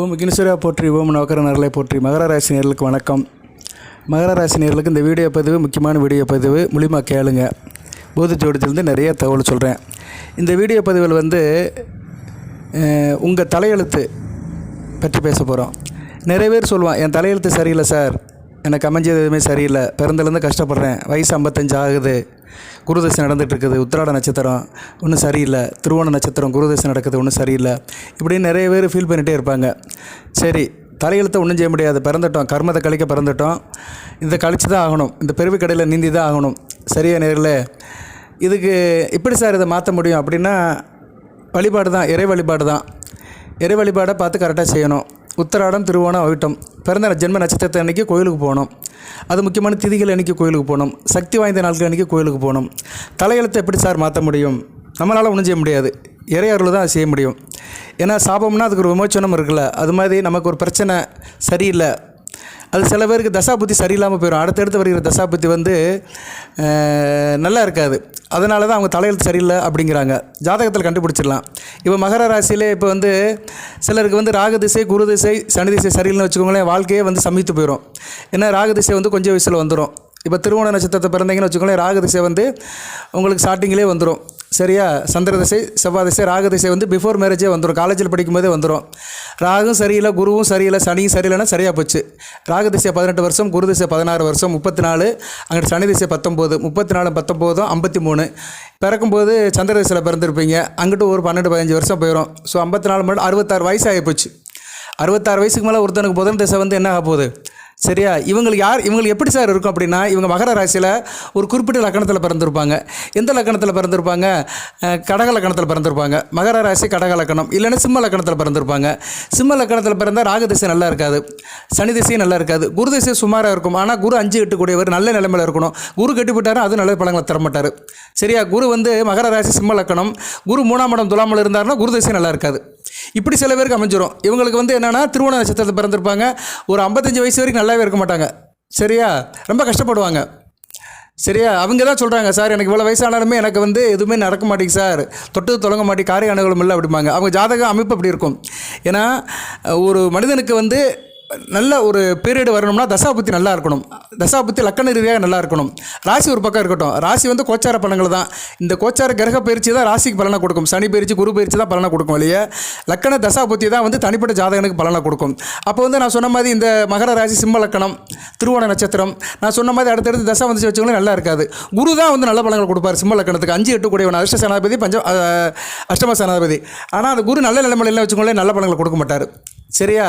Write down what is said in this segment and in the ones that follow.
ஓம் விக்னேஸ்வரா போற்றி ஓம் நவக்கர நரலை போற்றி. மகர ராசி நேர்களுக்கு வணக்கம். மகர ராசி நேர்களுக்கு இந்த வீடியோ பதிவு முக்கியமான வீடியோ பதிவு மூலிமா கேளுங்க. பூத ஜோடித்திலேருந்து நிறைய தகவல் சொல்கிறேன் இந்த வீடியோ பதிவில் வந்து உங்கள் தலையெழுத்து பற்றி பேச போகிறோம் நிறைய பேர் சொல்லுவான் என் தலையெழுத்து சரியில்லை சார். எனக்கு அமைஞ்சது எதுவுமே சரியில்லை. பிறந்தலேருந்து கஷ்டப்படுறேன். வயசு ஐம்பத்தஞ்சு ஆகுது. குருதசை நடந்துகிட்ருக்குது உத்திராட நட்சத்திரம் ஒன்றும் சரியில்லை திருவோண நட்சத்திரம் குருதசை நடக்குது ஒன்றும் சரியில்லை. இப்படின்னு நிறைய பேர் ஃபீல் பண்ணிகிட்டே இருப்பாங்க. சரி தலையெழுத்தை ஒன்றும் செய்ய முடியாது பிறந்துட்டோம் கர்மத்தை கழிக்க பிறந்துட்டோம். இதை கழிச்சு தான் ஆகணும் இந்த பெருவி கடையில் நீந்தி தான் ஆகணும். சரியா நேரில் இதுக்கு எப்படி சார் இதை மாற்ற முடியும் அப்படின்னா வழிபாடு தான் இறை வழிபாடு தான் இறை வழிபாடை பார்த்து கரெக்டாக செய்யணும். உத்தராடம் திருவோணம் அவிட்டம். பிறந்த ஜென்ம நட்சத்திரத்தை அன்றைக்கி கோயிலுக்கு போகணும் அது முக்கியமான திதிகள் அன்றைக்கி கோயிலுக்கு போகணும் சக்தி வாய்ந்த நாட்கள் அன்றைக்கி கோயிலுக்கு போகணும் தலையெழுத்தை எப்படி சார் மாற்ற முடியும்? நம்மளால் ஒன்றும் செய்ய முடியாது. இறையருள் தான் செய்ய முடியும். ஏன்னா சாபம்னா அதுக்கு ஒரு விமோச்சனம் இருக்குல்ல. அது மாதிரி நமக்கு ஒரு பிரச்சனை சரியில்லை. அது சில பேருக்கு தசாபுத்தி சரியில்லாமல் போயிடும் அடுத்தடுத்து வருகிற தசாபுத்தி வந்து நல்லா இருக்காது. அதனால தான் அவங்க தலையெழுத்து சரியில்லை அப்படிங்கிறாங்க. ஜாதகத்தில் கண்டுபிடிச்சிடலாம். இப்போ மகர ராசியிலே இப்போ வந்து சிலருக்கு வந்து ராகு திசை குரு திசை சனி திசை சரியில்லைன்னு வச்சுக்கோங்களேன் வாழ்க்கையே வந்து சமித்து போயிடும் ஏன்னா ராகு திசை வந்து கொஞ்சம் வயசில் வந்துடும் இப்போ திருவோண நட்சத்திரத்தை பிறந்தீங்கன்னு வச்சுக்கோங்களேன் ராகு திசை வந்து உங்களுக்கு ஸ்டார்டிங்கிலே வந்துடும் சரியா? சந்திர திசை செவ்வாய் திசை ராக திசை வந்து பிஃபோர் மேரேஜே வந்துடும் காலேஜில் படிக்கும்போதே வந்துடும் ராகும் சரியில்லை குருவும் சரியில்லை சனியும் சரியில்லைன்னா சரியாக போச்சு. ராக திசை பதினெட்டு வருஷம் குரு திசை பதினாறு வருஷம் முப்பத்தி நாலு அங்கிட்டு சனி திசை பத்தொம்போது முப்பத்தி நாலு பத்தொம்போதும் ஐம்பத்தி மூணு பிறக்கும்போது சந்திர திசையில் பிறந்திருப்பீங்க. அங்கிட்டு ஒரு பன்னெண்டு பதினஞ்சு வருஷம் போயிடும் ஸோ ஐம்பத்தி நாலு மணி அறுபத்தாறு வயசு ஆகி போச்சு. அறுபத்தாறு வயசுக்கு மேலே ஒருத்தனுக்கு புதன் திசை வந்து என்ன ஆக போகுது? சரியா? இவங்களுக்கு யார்? இவங்களுக்கு எப்படி சார் இருக்கும் அப்படின்னா இவங்க மகர ராசியில் ஒரு குறிப்பிட்ட லக்கணத்தில் பிறந்திருப்பாங்க. எந்த லக்கணத்தில் பிறந்திருப்பாங்க? கடக லக்கணத்தில் பிறந்திருப்பாங்க. மகர ராசி கடக லக்கணம். இல்லைன்னா சிம்ம லக்கணத்தில் பிறந்திருப்பாங்க. சிம்ம லக்கணத்தில் பிறந்தால் ராகு திசை நல்லா இருக்காது. சனி திசையும் நல்லா இருக்காது. குரு திசை சுமாராக இருக்கும். ஆனால் குரு அஞ்சு எட்டுக்கூடியவர் நல்ல நிலைமையில் இருக்கணும். குரு கட்டிவிட்டாரும் அது நல்ல பழங்களை தரமாட்டார். சரியா? குரு வந்து மகர ராசி சிம்ம லக்கணம். குரு மூணாம் இடம் துலாமல் இருந்தாருன்னா குரு திசை நல்லா இருக்காது. இப்படி சில பேருக்கு அமைஞ்சிரும். இவங்களுக்கு வந்து என்னென்னா திருவோண நட்சத்திரத்தில் பிறந்திருப்பாங்க. ஒரு ஐம்பத்தஞ்சு வயசு வரைக்கும் நல்லாவே இருக்க மாட்டாங்க. சரியா? ரொம்ப கஷ்டப்படுவாங்க. சரியா? அவங்க தான் சொல்கிறாங்க சார் எனக்கு இவ்வளோ வயசானாலுமே எனக்கு வந்து எதுவுமே நடக்க மாட்டேங்குது சார். தொட்டு தொடங்க மாட்டேங்க காரிய அணுகலும் இல்லை அப்படிம்பாங்க. அவங்க ஜாதக அமைப்பு அப்படி இருக்கும். ஏன்னா ஒரு மனிதனுக்கு வந்து நல்ல ஒரு பீரியடு வரணும்னா தசாபுத்தி நல்லா இருக்கணும். தசாபுத்தி லக்கண ரீதியாக நல்லா இருக்கணும். ராசி ஒரு பக்கம் இருக்கட்டும். ராசி வந்து கோச்சார பலன்கள் தான். இந்த கோச்சார கிரக பயிற்சி தான் ராசிக்கு பலனை கொடுக்கும். சனி பயிற்சி குரு பயிற்சி தான் பலனை கொடுக்கும் இல்லையா லக்கண தசாபுத்தி தான் வந்து தனிப்பட்ட ஜாதகனுக்கு பலனை கொடுக்கும். அப்போ வந்து நான் சொன்ன மாதிரி இந்த மகர ராசி சிம்ம லக்கணம் திருவோண நட்சத்திரம் நான் சொன்ன மாதிரி அடுத்தடுத்து தசா வந்துச்சு வச்சுக்கோங்களேன் நல்லா இருக்காது. குரு தான் வந்து நல்ல பலன்கள் கொடுப்பார் சிம்ம லக்கணத்துக்கு. அஞ்சு எட்டு கூடியவன் அதிர்ஷ்ட அஷ்ட பஞ்ச பஞ்சம் அஷ்டம சனாதிபதி. ஆனால் அந்த குரு நல்ல நிலைமையில வச்சுக்கோங்களேன் நல்ல பலன்களை கொடுக்க மாட்டார். சரியா?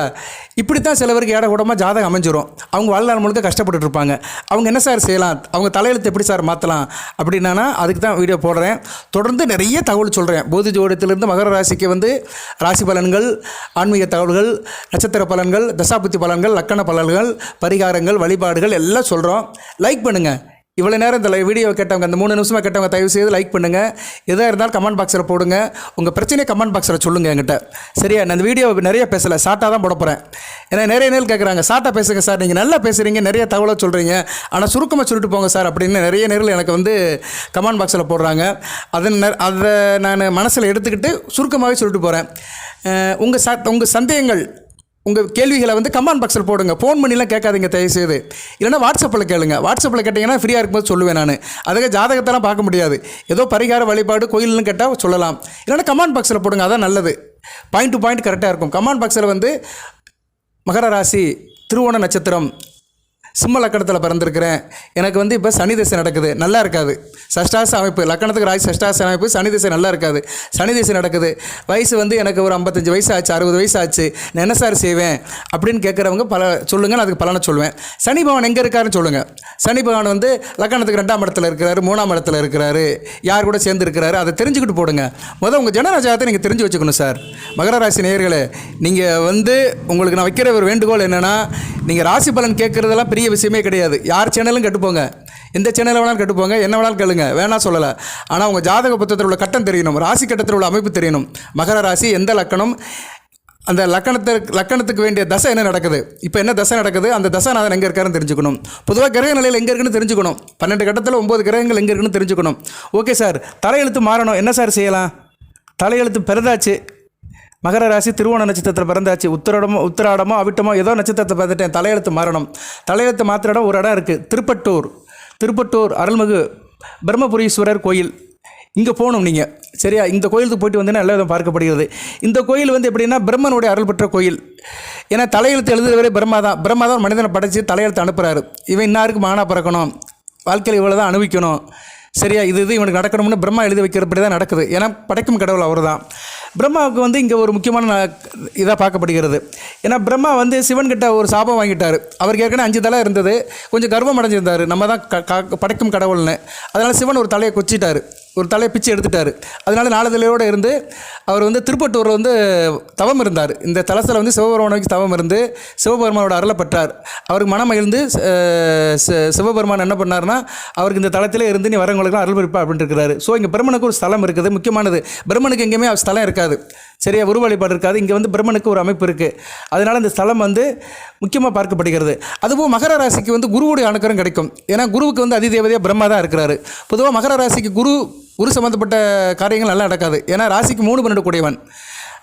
இப்படித்தான் சிலவருக்கு ஏட கூடமாக ஜாதகம் அமைஞ்சிரும். அவங்க வாழ்நாள் முழுக்க கஷ்டப்பட்டுட்டு இருப்பாங்க. அவங்க என்ன சார் செய்யலாம்? அவங்க தலையெழுத்து எப்படி சார் மாற்றலாம் அப்படின்னா அதுக்கு தான் வீடியோ போடுறேன். தொடர்ந்து நிறைய தகவல் சொல்கிறேன் போதி ஜோடத்திலிருந்து மகர ராசிக்கு வந்து ராசி பலன்கள் ஆன்மீக தகவல்கள் நட்சத்திர பலன்கள் தசாபுத்தி பலன்கள் லக்கண பலன்கள் பரிகாரங்கள் வழிபாடுகள் எல்லாம் சொல்கிறோம் லைக் பண்ணுங்கள் இவ்வளோ நேரம் இந்த வீடியோ கேட்டவங்க அந்த மூணு நிமிஷமாக கேட்டவங்க தயவு செய்து லைக் பண்ணுங்கள் எதாக இருந்தாலும் கமெண்ட் பாக்ஸில் போடுங்க. உங்கள் பிரச்சனையை கமெண்ட் பாக்ஸில் சொல்லுங்கள் என்கிட்ட. சரியா? நான் இந்த வீடியோ நிறைய பேசலை. ஷார்ட்டாக தான் போட போகிறேன் ஏன்னா நிறைய நேரம் கேட்குறாங்க ஷார்ட்டாக பேசுங்க சார் நீங்கள் நல்லா பேசுகிறீங்க நிறைய தகவலை சொல்கிறீங்க ஆனால் சுருக்கமாக சொல்லிட்டு போங்க சார் அப்படின்னு நிறைய நேரில் எனக்கு வந்து கமெண்ட் பாக்ஸில் போடுறாங்க. அதை அதை நான் மனசில் எடுத்துக்கிட்டு சுருக்கமாகவே சொல்லிட்டு போகிறேன் உங்கள் ச உங்கள் சந்தேகங்கள் உங்கள் கேள்விகளை வந்து கமெண்ட் பாக்ஸில் போடுங்க. ஃபோன் பண்ணிலாம் கேட்காதீங்க தயவுசெய்து. இல்லைன்னா வாட்ஸ்அப்பில் கேளுங்க. வாட்ஸ்அப்பில் கேட்டிங்கன்னா ஃப்ரீயாக இருக்கும்போது சொல்லுவேன் நான். அதுக்கு ஜாதகத்தெல்லாம் பார்க்க முடியாது. ஏதோ பரிகார வழிபாடு கோயில்னு கேட்டால் சொல்லலாம். இல்லைன்னா கமெண்ட் பாக்ஸில் போடுங்க அதான் நல்லது. பாயிண்ட் டு பாயிண்ட் கரெக்டாக இருக்கும். கமெண்ட் பாக்ஸில் வந்து மகர ராசி திருவோண நட்சத்திரம். சிம்ம லக்கணத்தில் பிறந்திருக்கிறேன். எனக்கு வந்து இப்போ சனி திசை நடக்குது. நல்லா இருக்காது. சஷ்டாச அமைப்பு லக்கணத்துக்கு ராசி சஷ்டாச அமைப்பு சனி திசை நல்லா இருக்காது. சனி திசை நடக்குது. வயசு வந்து எனக்கு ஒரு ஐம்பத்தஞ்சு வயசு ஆச்சு அறுபது வயசு ஆச்சு நான் என்ன சார் செய்வேன்? அப்படின்னு கேட்குறவங்க பல சொல்லுங்கள் நான் அதுக்கு பலனை சொல்லுவேன் சனி பகவான் எங்கே இருக்காருன்னு சொல்லுங்கள் சனி பகவான் வந்து லக்கணத்துக்கு ரெண்டாம் இடத்துல இருக்கிறாரு மூணாம் இடத்துல இருக்கிறாரு. யார் கூட சேர்ந்து இருக்கிறாரு அதை தெரிஞ்சுக்கிட்டு போடுங்க. முதல் உங்கள் ஜனராஜாத்தை நீங்கள் தெரிஞ்சு வச்சுக்கணும் சார். மகர ராசி நேயர்களே நீங்கள் வந்து உங்களுக்கு நான் வைக்கிற ஒரு வேண்டுகோள் என்னென்னா நீங்கள் ராசி பலன் கேட்குறதெல்லாம் பெரிய விஷயமே கிடையாது. யார் சேனலும் கட்டுப்போங்க. எந்த சேனலில் வேணாலும் கட்டுப்போங்க. என்ன வேணாலும் கேளுங்க. வேணாம் சொல்லலை. ஆனால் உங்கள் ஜாதக புத்தகத்தில் உள்ள கட்டம் தெரியணும். ராசி கட்டத்தில் உள்ள அமைப்பு தெரியணும். மகர ராசி எந்த லக்கணம்? அந்த லக்கணத்துக்கு லக்கணத்துக்கு வேண்டிய தசை என்ன நடக்குது? இப்போ என்ன தசை நடக்குது? அந்த தசைநாதன் எங்கே இருக்காருன்னு தெரிஞ்சுக்கணும். பொதுவாக கிரக நிலையில் எங்கே இருக்குன்னு தெரிஞ்சுக்கணும். பன்னெண்டு கட்டத்தில் ஒம்பது கிரகங்கள் எங்கே இருக்குன்னு தெரிஞ்சுக்கணும். Okay sir. தலையெழுத்து மாறணும். என்ன சார் செய்யலாம்? தலையெழுத்து பிறந்தாச்சு மகர ராசி திருவோண நட்சத்திரத்தில் பிறந்தாச்சு. உத்தரடமோ உத்தராடமோ அவிட்டமோ ஏதோ நட்சத்திரத்தை பார்த்துட்டேன். தலையெழுத்து மாறணும். தலையெழுத்து மாத்திர இடம் ஒரு இடம் இருக்குது திருப்பட்டூர். திருப்பட்டூர் அருள்மிகு பிரம்மபுரீஸ்வரர் கோயில். இங்கே போகணும் நீங்கள் சரியா? இந்த கோயிலுக்கு போயிட்டு வந்தீங்கன்னா நல்ல விதம் பார்க்கப்படுகிறது. இந்த கோயில் வந்து எப்படின்னா பிரம்மனுடைய அருள் பெற்ற கோயில். ஏன்னா தலையெழுத்து எழுதுகிறவரே பிரம்மா தான். பிரம்மா தான் மனிதனை படைச்சு தலையெழுத்து அனுப்புகிறாரு இவன் இன்னாருக்கு மானா பிறக்கணும்? வாழ்க்கையில் இவ்வளோ தான் அனுபவிக்கணும். சரியா இது இது இவனுக்கு நடக்கணும்னு பிரம்மா எழுதி வைக்கிறபடி தான் நடக்குது. ஏன்னா படைக்கும் கடவுள் அவர் தான் பிரம்மாவுக்கு வந்து இங்கே ஒரு முக்கியமான இதாக பார்க்கப்படுகிறது. ஏன்னா பிரம்மா வந்து சிவன்கிட்ட ஒரு சாபம் வாங்கிட்டார். அவருக்கு ஏற்கனவே அஞ்சு தலை இருந்தது. கொஞ்சம் கர்வம் அடைஞ்சிருந்தார். நம்ம தான் க க- படைக்கும் கடவுள்னு. அதனால் சிவன் ஒரு தலையை கொச்சிட்டார். ஒரு தலையை பிச்சு எடுத்துட்டார். அதனால நாலு இருந்து அவர் வந்து திருப்பட்டூரில் வந்து தவம் இருந்தார். இந்த தலத்தில் வந்து சிவபெருமானுக்கு தவம் இருந்து சிவபெருமானோட அருளை பெற்றார். அவருக்கு மனம் மகிழ்ந்து சி- சிவபெருமான் என்ன பண்ணார்னா அவருக்கு இந்த தளத்தில் இருந்து நீ வரவங்களுக்குலாம் அருள் இருப்பா அப்படின்ட்டு இருக்கிறாரு. ஸோ இங்கே பிரம்மனுக்கு ஒரு ஸ்தலம் இருக்குது முக்கியமானது. பிரம்மனுக்கு எங்கேயுமே அவர் ஸ்தலம் இருக்காது. சரியா உருவ வழிபாடு இருக்காது. இங்கே வந்து பிரம்மனுக்கு ஒரு அமைப்பு இருக்குது அதனால் இந்த ஸ்தலம் வந்து முக்கியமாக பார்க்கப்படுகிறது. அதுவும் மகர ராசிக்கு வந்து குருவுடைய அணுக்கரம் கிடைக்கும். ஏன்னா குருவுக்கு வந்து அதிதேவதையாக பிரம்மா தான் இருக்கிறாரு. பொதுவாக மகர ராசிக்கு குரு குரு சம்மந்தப்பட்ட காரியங்கள் நல்லா நடக்காது. ஏன்னா ராசிக்கு மூணு பன்னெண்டு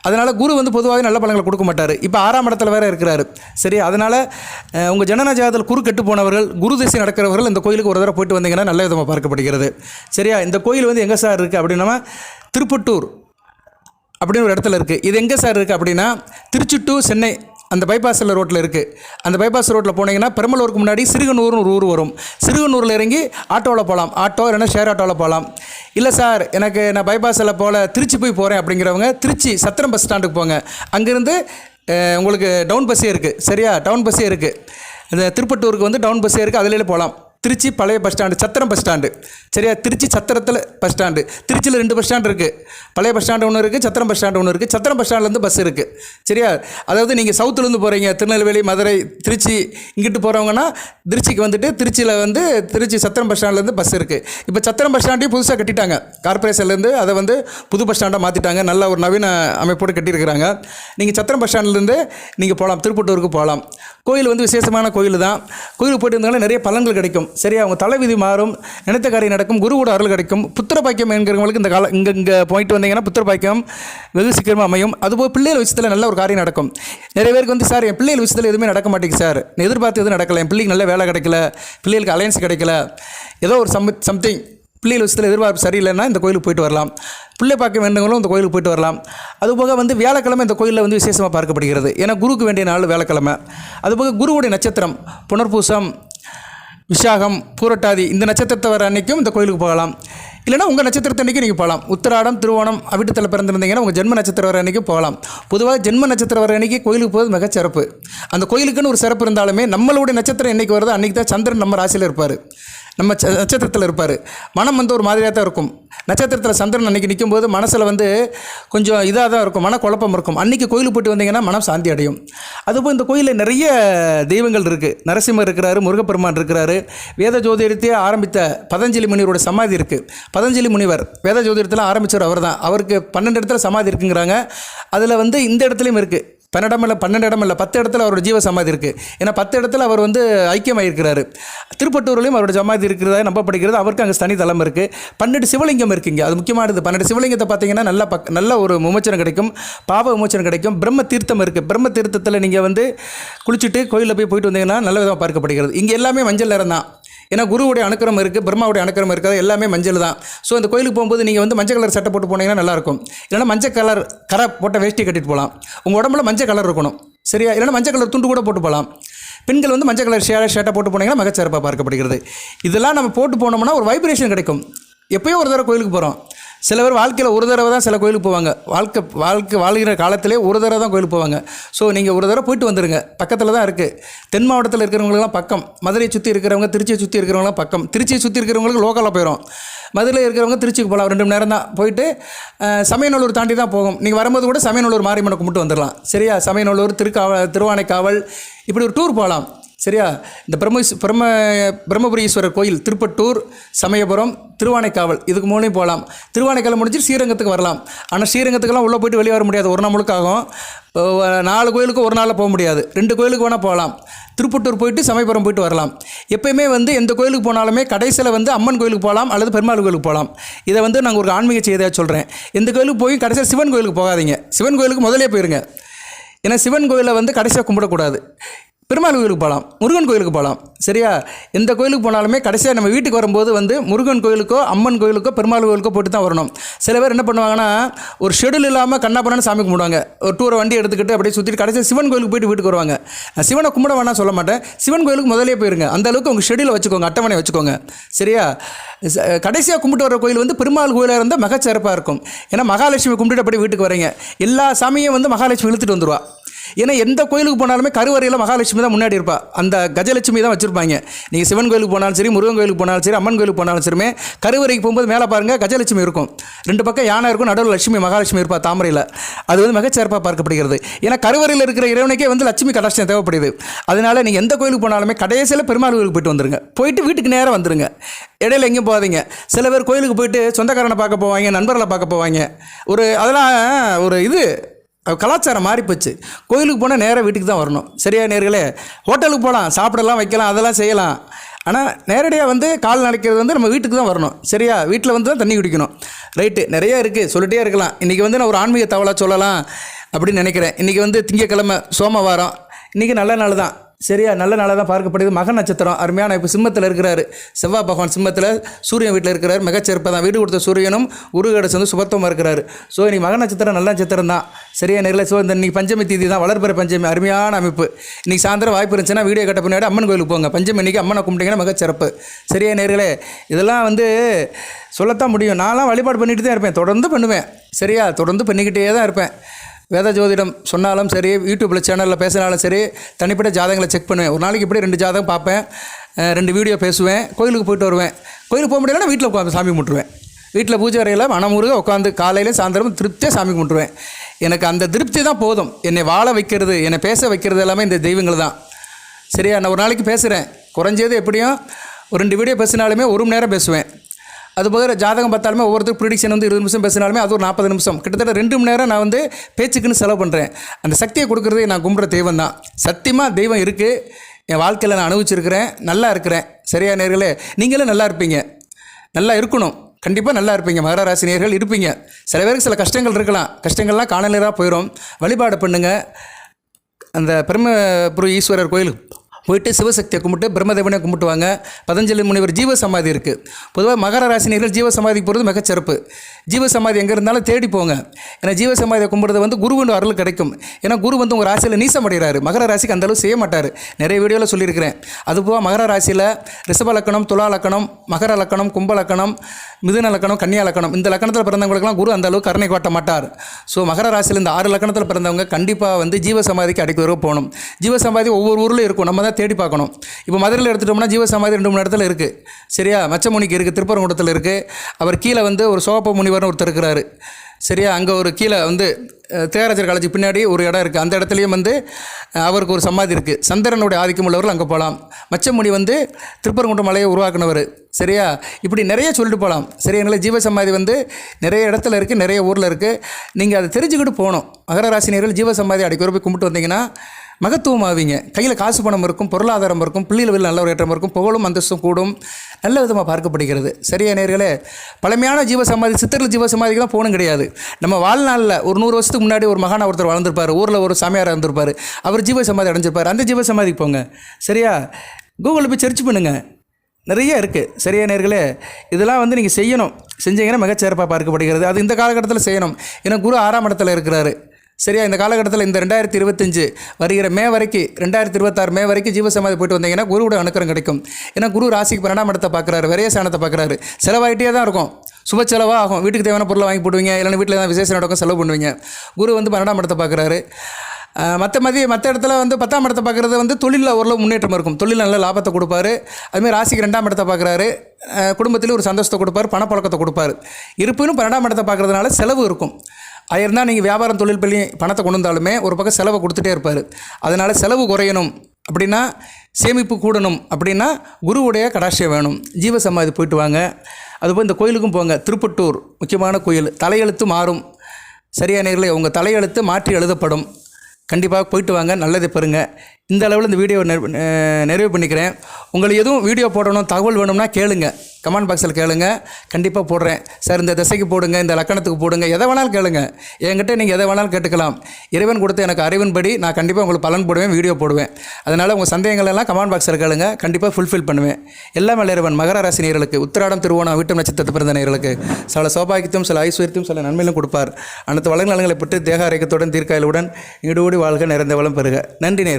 அதனால் குரு வந்து பொதுவாகவே நல்ல பழங்களை கொடுக்க மாட்டார். இப்போ ஆறாம் இடத்துல வேறு இருக்கிறாரு. சரி அதனால் உங்கள் ஜனன ஜாதத்தில் குரு கெட்டு போனவர்கள் குரு திசை நடக்கிறவர்கள் இந்த கோயிலுக்கு ஒரு தடவை போயிட்டு வந்தீங்கன்னா நல்ல விதமாக பார்க்கப்படுகிறது. சரியா? இந்த கோயில் வந்து எங்கே சார் இருக்குது அப்படின்னா திருப்பட்டூர் அப்படின்னு ஒரு இடத்துல இருக்குது இது எங்கே சார் இருக்குது அப்படின்னா திருச்சி டு சென்னை அந்த பைபாஸில் ரோட்டில் இருக்குது அந்த பைபாஸ் ரோட்டில் போனீங்கன்னா பெரம்பலூருக்கு முன்னாடி சிறுகனூர்னு ஒரு ஊர் வரும். சிறுகனூரில் இறங்கி ஆட்டோவில் போகலாம். ஆட்டோ இல்லைன்னா ஷேர் ஆட்டோவில் போகலாம். இல்லை சார் எனக்கு நான் பைபாஸில் போல் திருச்சி போய் போகிறேன் அப்படிங்கிறவங்க திருச்சி சத்திரம் பஸ் ஸ்டாண்டுக்கு போங்க. அங்கேருந்து உங்களுக்கு டவுன் பஸ்ஸே இருக்குது சரியா? டவுன் பஸ்ஸே இருக்குது இந்த திருப்பட்டூருக்கு வந்து டவுன் பஸ்ஸே இருக்குது அதிலே போகலாம் திருச்சி பழைய bus stand Chatram bus stand சரியா? திருச்சி சத்திரத்தில் பஸ் ஸ்டாண்டு திருச்சியில் ரெண்டு பஸ் ஸ்டாண்டு இருக்குது பழைய பஸ் ஸ்டாண்டு ஒன்று இருக்குது சத்திரம் பஸ் ஸ்டாண்டு ஒன்று இருக்குது சத்திரம் பஸ் ஸ்டாண்ட்லேருந்து பஸ் இருக்குது சரியா? அதாவது நீங்கள் சவுத்துலேருந்து போகிறீங்க திருநெல்வேலி மதுரை திருச்சி இங்கிட்டு போகிறவங்கன்னா திருச்சிக்கு வந்துட்டு திருச்சியில் வந்து திருச்சி சத்திரம் பஸ் ஸ்டாண்ட்லேருந்து பஸ் இருக்குது இப்போ சத்திரம் பஸ் ஸ்டாண்டையும் புதுசாக கட்டிட்டாங்க. கார்ப்பரேஷன்லேருந்து அதை வந்து புது பஸ் ஸ்டாண்டாக மாற்றிட்டாங்க நல்ல ஒரு நவீன அமைப்போடு கட்டியிருக்கிறாங்க. நீங்கள் சத்திரம் பஸ் ஸ்டாண்ட்லேருந்து நீங்கள் போகலாம் திருப்பட்டூருக்கு போகலாம் கோயில் வந்து விசேஷமான கோயில் தான் கோயிலுக்கு போயிட்டு இருந்தாலும் நிறைய பலன்கள் கிடைக்கும். சரி அவங்க தலைவிதி மாறும் நினைத்த காரியம் நடக்கும் குருவோட அருள் கிடைக்கும் புத்திர பாக்கியம் என்கிறவங்களுக்கு இந்த கால இங்கே இங்கே போயிட்டு வந்தீங்கன்னா புத்திர பாக்கியம் வெகு சீக்கிரமாக அமையும். அதுபோல் பிள்ளைகள் விஷயத்தில் நல்ல ஒரு காரியம் நடக்கும். நிறைய பேருக்கு வந்து சார் என் பிள்ளைகள் விஷயத்தில் எதுவுமே நடக்க மாட்டேங்குது சார். எதிர்பார்த்து எதுவும் நடக்கல. என் பிள்ளைக்கு நல்ல வேலை கிடைக்கல. பிள்ளைகளுக்கு அலையன்ஸ் கிடைக்கல. ஏதோ ஒரு சம் சம்திங் பிள்ளைகள் விஷயத்தில் எதிர்பார்ப்பு சரியில்லைன்னா இந்த கோயிலுக்கு போயிட்டு வரலாம். பிள்ளை பார்க்க வேண்டவங்களும் இந்த கோயிலுக்கு போயிட்டு வரலாம். அதுபோக வந்து வியாழக்கிழமை இந்த கோயிலில் வந்து விசேஷமாக பார்க்கப்படுகிறது. ஏன்னா குருக்கு வேண்டிய நாள் வியாழக்கிழமை. அதுபோக குருவுடைய நட்சத்திரம் புனர்பூசம் விஷாகம் பூரட்டாதி இந்த நட்சத்திரத்தை வர அன்னைக்கும் இந்த கோயிலுக்கு போகலாம். இல்லைனா உங்கள் நட்சத்திரத்தை அன்றைக்கி நீங்கள் போகலாம். உத்திராடம் திருவோணம் அவிட்டத்தில் பிறந்திருந்தீங்கன்னா உங்கள் ஜென்ம நட்சத்திரம் வர அன்றைக்கி போகலாம். பொதுவாக ஜென்ம நட்சத்திரம் வர அன்றைக்கி கோயிலுக்கு போகிறது மிக சிறப்பு. அந்த கோயிலுக்குன்னு ஒரு சிறப்பு இருந்தாலுமே நம்மளுடைய நட்சத்திரம் என்னைக்கு வருதோ அன்றைக்கி தான் சந்திரன் நம்ம ராசியில் இருப்பார். நம்ம ச- நட்சத்திரத்தில் இருப்பார். மனம் வந்து ஒரு மாதிரியாக தான் இருக்கும். நட்சத்திரத்தில் சந்திரன் அன்றைக்கி நிற்கும்போது மனசில் வந்து கொஞ்சம் இதாக தான் இருக்கும். மன குழப்பம் இருக்கும். அன்றைக்கி கோயிலுக்கு போயிட்டு வந்தீங்கன்னா மனம் சாந்தி அடையும். அதுபோல் இந்த கோயிலில் நிறைய தெய்வங்கள் இருக்குது நரசிம்மர் இருக்கிறாரு முருகப்பெருமான் இருக்கிறாரு. வேத ஜோதிடத்தையே ஆரம்பித்த பதஞ்சலி முனிவரோட சமாதி இருக்குது பதஞ்சலி முனிவர் வேத ஜோதிடத்தில் ஆரம்பித்தவர் அவர் தான் அவருக்கு பன்னெண்டு இடத்துல சமாதி இருக்குங்கிறாங்க. அதில் வந்து இந்த இடத்துலையும் இருக்குது பன்னெண்டு இல்லை பன்னெண்டு இடம் இல்லை பத்து இடத்துல அவரோட ஜீவ சமாதி இருக்குது ஏன்னா பத்து இடத்துல அவர் வந்து ஐக்கியமாயிருக்கிறாரு. திருப்பட்டூர்லையும் அவரோட சமாதி இருக்கிறதா நம்பப்படுகிறது? அவருக்கு அங்கே தனி இருக்குது பன்னெண்டு சிவலிங்கம் இருக்குங்க அது முக்கியமானது. பன்னெண்டு சிவலிங்கத்தை பார்த்தீங்கன்னா நல்ல பக் நல்ல ஒரு விமோச்சனம் கிடைக்கும். பாவ விமோச்சனம் கிடைக்கும். பிரம்ம தீர்த்தம் இருக்குது பிரம்ம தீர்த்தத்தில் நீங்கள் வந்து குளிச்சுட்டு கோயிலில் போய் போயிட்டு வந்தீங்கன்னா நல்ல விதமாக பார்க்கப்படுகிறது. இங்கே எல்லாமே மஞ்சள் நிறம் தான். ஏன்னா குருவுடைய அனுக்கிரம் இருக்குது பிரம்மாவுடைய அனுக்கிரம் இருக்குது எல்லாமே மஞ்சள் தான். ஸோ இந்த கோயிலுக்கு போகும்போது நீங்கள் வந்து மஞ்சள் கலர் சட்டை போட்டு போனீங்கன்னா நல்லாயிருக்கும். இல்லைன்னா மஞ்சள் கலர் கரை போட்ட வேஷ்டி கட்டிட்டு போகலாம். உங்கள் உடம்புல மஞ்சள் கலர் இருக்கணும். சரியா? இல்லைன்னா மஞ்சள் கலர் துண்டு கூட போட்டு போகலாம். பெண்கள் வந்து மஞ்சள் கலர் ஷே ஷர்ட்டை போட்டு போனீங்கன்னா மகச்சிறப்பாக பார்க்கப்படுகிறது. இதெல்லாம் நம்ம போட்டு போனோம்னா ஒரு வைப்ரேஷன் கிடைக்கும். எப்போயோ ஒரு தடவை கோயிலுக்கு போகிறோம் சில பேர் வாழ்க்கையில் ஒரு தடவை தான் சில கோயிலுக்கு போவாங்க. வாழ்க்கை வாழ்க்கை வாழ்கிற காலத்திலே ஒரு தடவை தான் கோயிலுக்கு போவாங்க. ஸோ நீங்கள் ஒரு தடவை போயிட்டு வந்துடுங்க பக்கத்தில் தான் இருக்குது தென் மாவட்டத்தில் இருக்கிறவங்களுக்குலாம் பக்கம். மதுரையை சுற்றி இருக்கிறவங்க திருச்சியை சுற்றி இருக்கிறவங்களாம் பக்கம். திருச்சியை சுற்றி இருக்கிறவங்களுக்கு லோக்கலாக போயிடும் மதுரையில் இருக்கிறவங்க திருச்சிக்கு போகலாம் ரெண்டு மணி நேரம் தான் போயிட்டு சமயநல்லூர் தாண்டி தான் போகும். நீங்கள் வரும்போது கூட சமயநல்லூர் மாரியம்மனை கும்பிட்டு வந்துடலாம் சரியா? சமயநல்லூர் திருக்காவல் திருவானைக்காவல் இப்படி ஒரு டூர் போகலாம் சரியா? இந்த பிரம்ம பிரம்ம பிரம்மபுரீஸ்வரர் கோயில் திருப்பட்டூர் சமயபுரம் திருவானைக்காவல் இதுக்கு மூணையும் போகலாம். திருவானைக்காவல் முடிஞ்சு ஸ்ரீரங்கத்துக்கு வரலாம். ஆனால் ஸ்ரீரங்கத்துக்கெல்லாம் உள்ளே போயிட்டு வெளியே வர முடியாது. ஒரு நாள் முழுக்க ஆகும். நாலு கோயிலுக்கு ஒரு நாளில் போக முடியாது. ரெண்டு கோயிலுக்கு வேணால் போகலாம். திருப்பட்டூர் போயிட்டு சமயபுரம் போயிட்டு வரலாம். எப்பயுமே வந்து எந்த கோயிலுக்கு போனாலுமே கடைசியில் வந்து அம்மன் கோயிலுக்கு போகலாம் அல்லது பெருமாள் கோயிலுக்கு போகலாம். இதை வந்து நாங்கள் ஒரு ஆன்மீக செய்தியாக சொல்கிறேன் எந்த கோயிலுக்கு போய் கடைசியில் சிவன் கோயிலுக்கு போகாதீங்க. சிவன் கோயிலுக்கு முதலே போயிருங்க. ஏன்னா சிவன் கோயிலை வந்து கடைசியாக கும்பிடக்கூடாது. பெருமாள் கோயிலுக்கு போகலாம் முருகன் கோயிலுக்கு போகலாம். சரியா? எந்த கோயிலுக்கு போனாலுமே கடைசியாக நம்ம வீட்டுக்கு வரும்போது வந்து முருகன் கோயிலுக்கோ அம்மன் கோயிலுக்கோ பெருமாள் கோயிலுக்கோ போட்டு தான் வரணும். சில பேர் என்ன பண்ணுவாங்கன்னா ஒரு ஷெடியூல் இல்லாமல் கண்ணாப்பண்ணு சாமி கும்பிடுவாங்க. ஒரு டூரை வண்டி எடுத்துக்கிட்டு அப்படியே சுற்றிட்டு கடைசியாக சிவன் கோயிலுக்கு போயிட்டு வீட்டுக்கு வருவாங்க. நான் சிவனை கும்பிட வேணாம் சொல்ல மாட்டேன். சிவன் கோயிலுக்கு முதலே போயிருங்க. அந்த அளவுக்கு உங்கள் ஷெடியூலை வச்சுக்கோங்க அட்டவணை வச்சுக்கோங்க. சரியா? ச- கடைசியாக கும்பிட்டு வர கோயில் வந்து பெருமாள் கோயிலாக இருந்தால் மகச்சிறப்பாக இருக்கும். ஏன்னா மகாலட்சுமி கும்பிட்டு அப்படியே வீட்டுக்கு வரீங்க எல்லா சாமியும் வந்து மகாலட்சுமி இழுத்துட்டு வந்துடுவா ஏன்னா எந்த கோயிலுக்கு போனாலுமே கருவறையில் மகாலட்சுமி தான் முன்னாடி இருப்பா. அந்த கஜலட்சுமி தான் வச்சுருப்பாங்க. நீங்கள் சிவன் கோயிலுக்கு போனாலும் சரி முருகன் கோயிலுக்கு போனாலும் சரி அம்மன் கோயிலுக்கு போனாலும் சரிமே கருவறைக்கு போகும்போது மேலே பாருங்கள் கஜலட்சுமி இருக்கும். ரெண்டு பக்கம் யானை இருக்கும் நடுவில் லட்சுமி மகாலட்சுமி இருப்பா தாமரையில். அது வந்து மிகச்சிறப்பாக பார்க்கப்படுகிறது. ஏன்னா கருவறையில் இருக்கிற இறைவனுக்கே வந்து லட்சுமி கடாட்சம் தேவைப்படுது. அதனால நீங்கள் எந்த கோயிலுக்கு போனாலுமே கடைசியில் பெருமாள் கோயிலுக்கு போயிட்டு வந்துருங்க. போயிட்டு வீட்டுக்கு நேராக வந்துருங்க. இடையில எங்கேயும் போகாதீங்க. சில பேர் கோயிலுக்கு போயிட்டு சொந்தக்காரனை பார்க்க போவாங்க நண்பர்களை பார்க்க போவாங்க. ஒரு அதெல்லாம் ஒரு இது கலாச்சாரம் மாறி போச்சு கோயிலுக்கு போனால் நேராக வீட்டுக்கு தான் வரணும். சரியா நேர்களே? ஹோட்டலுக்கு போகலாம் சாப்பிடலாம் வைக்கலாம் அதெல்லாம் செய்யலாம். ஆனால் நேரடியாக வந்து கால் நடக்கிறது வந்து நம்ம வீட்டுக்கு தான் வரணும். சரியா? வீட்டில் வந்து தான் தண்ணி குடிக்கணும். ரைட்டு நிறைய இருக்குது சொல்லிட்டே இருக்கலாம். இன்றைக்கி வந்து நான் ஒரு ஆன்மீக தகவலாக சொல்லலாம் அப்படின்னு நினைக்கிறேன். இன்றைக்கி வந்து திங்கக்கிழமை சோமவாரம். இன்றைக்கி நல்ல நாள் தான். சரியா நல்ல நாளாக தான் பார்க்கப்படுது. மக நட்சத்திரம் அருமையான இப்போ சிம்மத்தில் இருக்கிறாரு. செவ்வாய் பகவான் சிம்மத்தில் சூரியன் வீட்டில் இருக்கிறார். மிகச்சிறப்பாக தான். வீடு கொடுத்த சூரியனும் உருகடை வந்து சுபத்துவமாக இருக்கிறாரு. ஸோ இன்றைக்கி மக நட்சத்திரம் நல்ல நட்சத்திரம் தான். சரியா நேரில் ஸோ இந்த இன்னைக்கு பஞ்சமி தீதி தான். வளர்ப்புற பஞ்சமி அருமையான அமைப்பு. இன்றைக்கி சாயந்தரம் வாய்ப்பு இருந்துச்சுன்னா வீடியோ கட்ட பின்னாடி அம்மன் கோயிலுக்கு போங்க. பஞ்சமி இன்றைக்கி அம்மனை கும்பிட்டீங்கன்னா மிகச்சிறப்பு. சரியா நேர்களே இதெல்லாம் வந்து சொல்லத்தான் முடியும். நான்லாம் வழிபாடு பண்ணிட்டு தான் இருப்பேன். தொடர்ந்து பண்ணுவேன். சரியா தொடர்ந்து பண்ணிக்கிட்டே தான் இருப்பேன். வேத ஜோதிடம் சொன்னாலும் சரி யூடியூப்பில் சேனலில் பேசினாலும் சரி தனிப்பட்ட ஜாதகங்களை செக் பண்ணுவேன். ஒரு நாளைக்கு இப்படி ரெண்டு ஜாதகம் பார்ப்பேன் ரெண்டு வீடியோ பேசுவேன் கோயிலுக்கு போயிட்டு வருவேன். கோயிலுக்கு போக முடியலன்னா வீட்டில் உட்காந்து சாமி கும்பிட்டுருவேன். வீட்டில் பூஜை அறையில் மனமுருக உட்காந்து காலையில் சாயந்தரம் திருப்தியாக சாமி கும்பிட்டுருவேன். எனக்கு அந்த திருப்தி தான் போதும். என்னை வாழ வைக்கிறது என்னை பேச வைக்கிறது எல்லாமே இந்த தெய்வங்கள் தான். சரியா நான் ஒரு நாளைக்கு பேசுகிறேன் குறைஞ்சது எப்படியும் ஒரு ரெண்டு வீடியோ பேசினாலுமே ஒரு மணி நேரம் பேசுவேன். அதுபோக ஜாதகம் பார்த்தாலுமே ஒவ்வொருத்தர் ப்ரிடிக்ஷன் வந்து இருபது நிமிஷம் பேசினாலுமே அது ஒரு நாற்பது நிமிஷம். கிட்டத்தட்ட ரெண்டு மணி நேரம் நான் வந்து பேச்சுக்குன்னு செலவு பண்ணுறேன் அந்த சக்தியை கொடுக்குறதே நான் கும்பிட்ற தெய்வம் தான் சத்தியமாக தெய்வம் இருக்குது என் வாழ்க்கையில் நான் அனுபவிச்சிருக்கிறேன். நல்லா இருக்கிறேன். சரியா நேர்களே? நீங்களும் நல்லா இருப்பீங்க. நல்லா இருக்கணும். கண்டிப்பாக நல்லா இருப்பீங்க. மகர ராசி நேர்கள் இருப்பீங்க. சில பேருக்கு சில கஷ்டங்கள் இருக்கலாம். கஷ்டங்கள்லாம் காணலராக போயிடும் வழிபாடு பண்ணுங்கள் அந்த பிரம்மபுரி ஈஸ்வரர் கோயிலுக்கு போயிட்டு சிவசக்தியை கும்பிட்டு பிரம்மதேவனை கும்பிட்டுவாங்க. பதஞ்சலி முனிவர் ஜீவ சமாதி இருக்குது பொதுவாக மகர ராசினியர்கள் ஜீவ சமாதிக்கு போகிறது மிகச்சிறப்பு ஜீவ சமாதி எங்கே இருந்தாலும் தேடி போங்க. ஏன்னா ஜீவ சமாதியை கும்பிட்றது வந்து குருவின் அருள் கிடைக்கும். ஏன்னா குரு வந்து உங்கள் ராசியில் நீசம் அடைகிறாரு மகர ராசிக்கு அந்த அளவு செய்ய மாட்டார். நிறைய வீடியோவில் சொல்லியிருக்கிறேன். அதுபோக மகர ராசியில் ரிஷப லக்கணம் துலா லக்கணம் மகர லக்கணம் கும்ப லக்கணம் மிதுன லக்கணம் கன்னியா லக்கணம் இந்த லக்கணத்தில் பிறந்தவங்களுக்குலாம் குரு அந்த அளவு கருணை காட்ட மாட்டார். ஸோ மகர ராசியில் இந்த ஆறு லக்கணத்தில் பிறந்தவங்க கண்டிப்பாக வந்து ஜீவ சமாதிக்கு அடிக்க போகணும். ஜீவ சமாதி ஒவ்வொரு ஊரில் இருக்கும். நம்ம தான் தேடி பார்க்கணும். இப்போ மதுரையில் எடுத்துட்டோம்னா ஜீவ சமாதி ரெண்டு மூணு இடத்துல இருக்குது சரியா? மச்சமுனிக்கு இருக்குது திருப்பரங்குடத்தில் இருக்குது அவர் கீழே வந்து ஒரு சோப்ப முனிவர்னு ஒருத்தர் இருக்கிறாரு. சரியா? அங்கே ஒரு கீழே வந்து அஹ், தியாகராஜர் காலேஜ் பின்னாடி ஒரு இடம் இருக்குது அந்த இடத்துலையும் வந்து அவருக்கு ஒரு சமாதி இருக்குது சந்திரனுடைய ஆதிக்கம் உள்ளவர்கள் அங்கே போகலாம் மச்சமுனி வந்து திருப்பரங்குன்ற மலையை உருவாக்குனவர். சரியா? இப்படி நிறைய சொல்லிட்டு போகலாம் சரியா ஜீவ சமாதி வந்து நிறைய இடத்துல இருக்குது நிறைய ஊரில் இருக்குது நீங்கள் அதை தெரிஞ்சுக்கிட்டு போகணும். மகர ராசினியர்கள் ஜீவ சமாதி அடிக்கடி போய் கும்பிட்டு வந்தீங்கன்னா மகத்துவம் ஆவீங்க. கையில் காசு பணம் இருக்கும் பொருளாதாரம் இருக்கும் பிள்ளைகள் நல்ல ஒரு ஏற்றம் இருக்கும் புகழும் அந்தஸ்தும் கூடும். நல்ல விதமாக பார்க்கப்படுகிறது. சரியா நேர்களே பழமையான ஜீவ சமாதி சித்தர்கள் ஜீவ சமாதிக்கெல்லாம் போகணும் கிடையாது. நம்ம வாழ்நாளில் ஒரு நூறு வருஷத்துக்கு முன்னாடி ஒரு மகான ஒருத்தர் வாழ்ந்திருப்பார். ஊரில் ஒரு சாமியார் இருந்திருப்பார். அவர் ஜீவ சமாதி அடைஞ்சிருப்பார். அந்த ஜீவ சமாதிக்கு போங்க. சரியா? கூகுளில் போய் சர்ச் பண்ணுங்கள் நிறைய இருக்குது சரியா நேர்களே இதெல்லாம் வந்து நீங்கள் செய்யணும். செஞ்சீங்கன்னா மிகச்சிறப்பாக பார்க்கப்படுகிறது. அது இந்த காலகட்டத்தில் செய்யணும். ஏன்னா குரு ஆறாம் இடத்துல இருக்கிறாரு. சரியா? இந்த காலகட்டத்தில் இந்த ரெண்டாயிரத்தி இருபத்தஞ்சு வருகிற மே வரைக்கும் ரெண்டாயிரத்தி இருபத்தாறு மே வரைக்கும் ஜீவசமாதி போயிட்டு வந்தீங்கன்னா குருவோட அனுக்கிரம் கிடைக்கும். ஏன்னா குரு ராசிக்கு பன்னெண்டாம் இடத்தை பார்க்குறாரு விரைய சாணத்தை பார்க்குறாரு. செலவாயிட்டே தான் இருக்கும். சுப செலவாக ஆகும். வீட்டுக்கு தேவையான பொருளை வாங்கி போடுவீங்க இல்லைன்னா வீட்டில் தான் விசேஷம் நடக்கும் செலவு பண்ணுவீங்க. குரு வந்து பன்னெண்டாம் இடத்தை பார்க்குறாரு. மற்ற மதிய மற்ற இடத்துல வந்து பத்தாம் இடத்தை பார்க்குறது வந்து தொழிலில் ஓரளவு முன்னேற்றம் இருக்கும். தொழில் நல்ல லாபத்தை கொடுப்பாரு. அதுமாதிரி ராசிக்கு ரெண்டாம் இடத்தை பார்க்குறாரு. குடும்பத்திலேயும் ஒரு சந்தோஷத்தை கொடுப்பாரு பணப்பழக்கத்தை கொடுப்பாரு. இருப்பினும் பன்னெண்டாம் இடத்தை பார்க்குறதுனால செலவு இருக்கும். ஆயிருந்தால் நீங்கள் வியாபாரம் தொழில் பண்ணி பணத்தை கொண்டு வந்தாலுமே ஒரு பக்கம் செலவை கொடுத்துட்டே இருப்பார். அதனால் செலவு குறையணும் அப்படின்னா சேமிப்பு கூடணும் அப்படின்னா குருவுடைய கடாட்சியம் வேணும். ஜீவசமாதி போயிட்டு வாங்க. அதுபோல் இந்த கோயிலுக்கும் போங்க. திருப்பட்டூர் முக்கியமான கோயில். தலையெழுத்து மாறும். சரியான நேரில் உங்கள் தலையெழுத்து மாற்றி எழுதப்படும். கண்டிப்பாக போயிட்டு வாங்க. நல்லதை பெறுங்க. இந்த அளவில் இந்த வீடியோ நிறைவு நிறைவு பண்ணிக்கிறேன். உங்களுக்கு எதுவும் வீடியோ போடணும் தகவல் வேணும்னா கேளுங்க. கமெண்ட் பாக்ஸில் கேளுங்க. கண்டிப்பாக போடுறேன். சார் இந்த திசைக்கு போடுங்க இந்த லக்கணத்துக்கு போடுங்க எதை வேணாலும் கேளுங்க. என்கிட்ட நீங்கள் எதை வேணாலும் கேட்டுக்கலாம். இறைவன் கொடுத்த எனக்கு அறிவின்படி நான் கண்டிப்பாக உங்களுக்கு பலன் போடுவேன் வீடியோ போடுவேன். அதனால் உங்கள் சந்தேகங்கள் எல்லாம் கமெண்ட் பாக்ஸில் கேளுங்க. கண்டிப்பாக ஃபுல்ஃபில் பண்ணுவேன். எல்லாம் இறைவன் மகர ராசி நேர்களுக்கு உத்திராடம் திருவோணம் வீட்டம் நட்சத்திரத்தை பிறந்த நேர்களுக்கு சில சௌபாகியத்தையும் சில ஐஸ்வர்யத்தையும் சில நன்மையிலும் கொடுப்பார். அனைத்து வளங்கள் நலங்களை பெற்று தேக ஆரோக்கியத்துடன் தீர்க்காயலுடன் ஈடுபடி வாழ்க நிறைந்த வளம் பெறுக. நன்றி நேர்